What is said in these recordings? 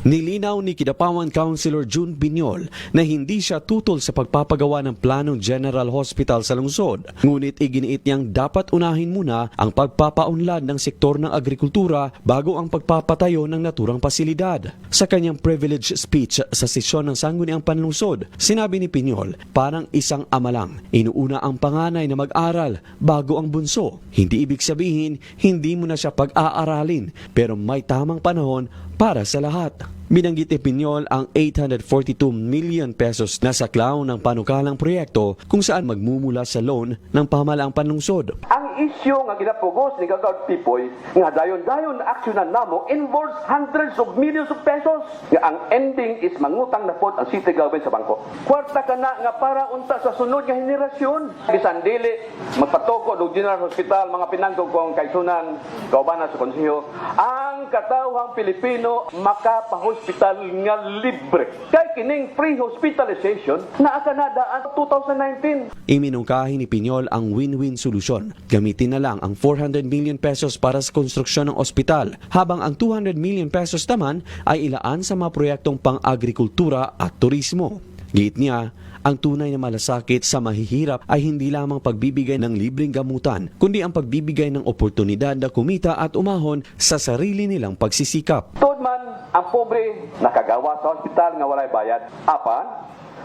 Nilinaw ni Kidapawan Councilor June Binyol na hindi siya tutol sa pagpapagawa ng planong General Hospital sa lungsod. Ngunit iginiit niyang dapat unahin muna ang pagpapaunlad ng sektor ng agrikultura bago ang pagpapatayo ng naturang pasilidad. Sa kanyang privilege speech sa sesyon ng Sangguniang Panlungsod, sinabi ni Pinyol, parang isang ama lang, inuuna ang panganay na mag-aral bago ang bunso. Hindi ibig sabihin, hindi mo na siya pag-aaralin, pero may tamang panahon para sa lahat. Binanggit ni Pinyol ang 842 million pesos na saklaw ng panukalang proyekto kung saan magmumula sa loan ng pamalaang panlungsod. Ang isyu nga ginapugos ni Gagawad Pipoy nga dayon-dayon na aksyonan namo involves hundreds of millions of pesos. Nga ang ending is mangutang na pod ang city government sa bangko. Kwarta ka na nga para unta sa sunod nga henerasyon. Bisan dili magpatuko do General Hospital mga pinanggog kong kaisunan kaubanan sa konseho ang katawhang Pilipino makapahospital nga libre. Kay kining free hospitalization na akanadaan 2019. Iminungkahi ni Pinyol ang win-win solusyon. Gamitin na lang ang 400 million pesos para sa konstruksyon ng ospital, habang ang 200 million pesos naman ay ilaan sa mga proyektong pang-agrikultura at turismo. Giit niya, ang tunay na malasakit sa mahihirap ay hindi lamang pagbibigay ng libreng gamutan, kundi ang pagbibigay ng oportunidad na kumita at umahon sa sarili nilang pagsisikap. Tod man, ang pobre nakagawa sa ospital nga walay bayad. Apan,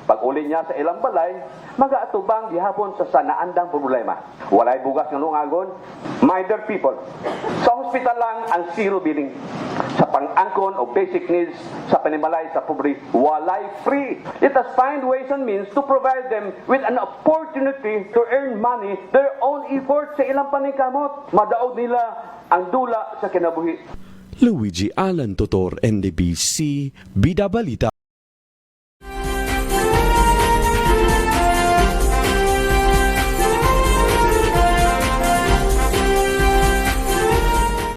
pag uli niya sa ilang balay, magaatubang gihapon sa sanaandang problema. Walay bugas nga lungagon, my dear people, sa hospital lang ang zero billing. Sa pang-angkon o basic needs sa panimalay sa pobre, walay free. It has find ways and means to provide them with an opportunity to earn money their own effort sa ilang paningkamot. Madaog nila ang dula sa kinabuhi. Luigi Alan Totor, NDBC, Bida Balita.